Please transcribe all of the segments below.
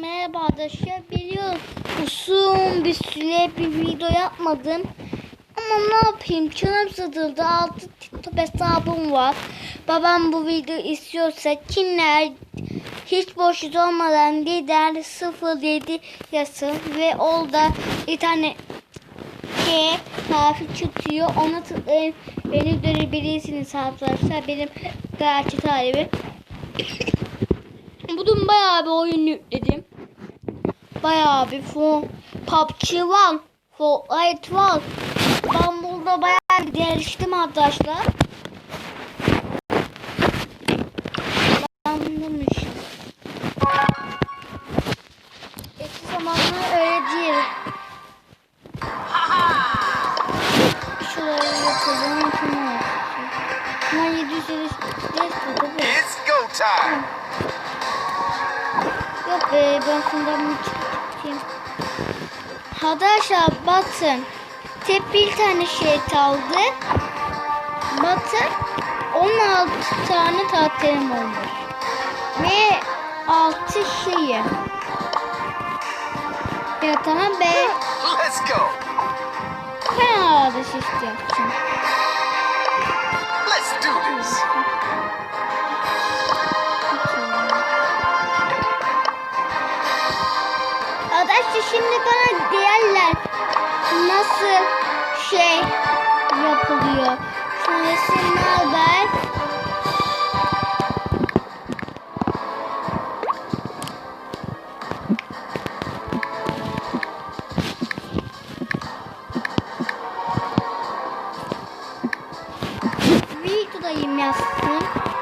merhaba arkadaşlar. Biliyorum uzun bir süre bir video yapmadım. Ama ne yapayım canım sıkıldı. Altı TikTok hesabım var. Babam bu videoyu istiyorsa kimler hiç boşluk olmadan lider 07 yazsın ve orada bir tane K harfi çıkıyor. Ona tıklayın. Beni görebilirsiniz arkadaşlar. Benim gerçek talibim. Bugün bayağı bir oyun yükledim. Bayağı bir fon, PUBG var. Fortnite var. Ben burada bayağı bir geliştim arkadaşlar. Ben bulmuşum. Eski zamanlar öyle değil. Şurayı yapalım. 750 burada bu. It's go time. Yok be ben şundan mı çıkayım? Arkadaşlar bakın. Tek bir tane şey kaldı. Bakın 16 tane tatilim olmuş. Ve 6 şeyi. Ya tamam be. Let's go. Ben şey istiyorum. Let's do this. Şey yapılıyor. Şurası ne haber? Videodayım yazsın.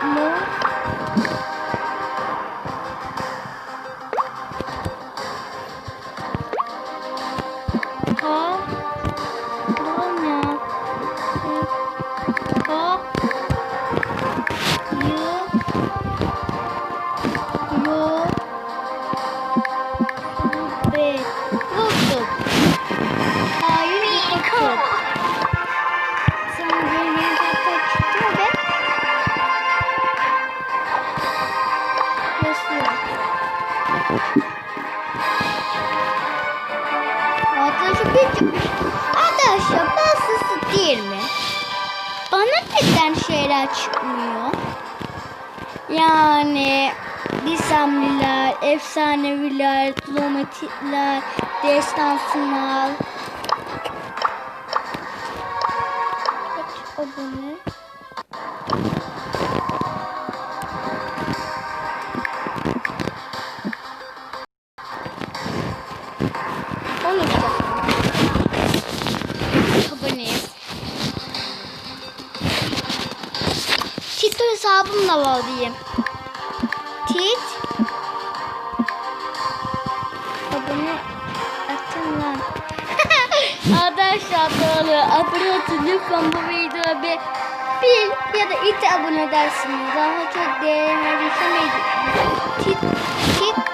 Çok Arkadaşlar küçük. Arkadaşlar bazısı değil mi? Bana neden şeyler çıkmıyor? Yani Gizemliler, efsaneviler, kilometreler, destansınlar. Kaç abone? On Twitter hesabım da var diyeyim. Tit. Abone atın lan. Arkadaşlar doğru abone olun lütfen bu videoya bir bir ya da iki abone edersiniz. Daha çok düşemeyiz. Tit tit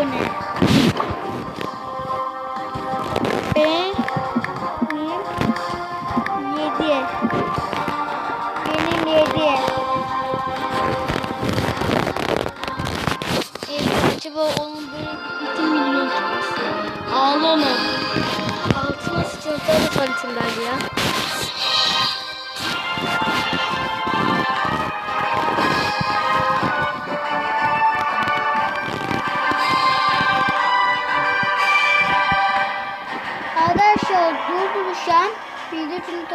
abone? Benim yedi. Benim yedi. Evet, acaba onun böyle 2 milyon çıkması. Ağlama. Altına sıçratları tanıtımlar ya.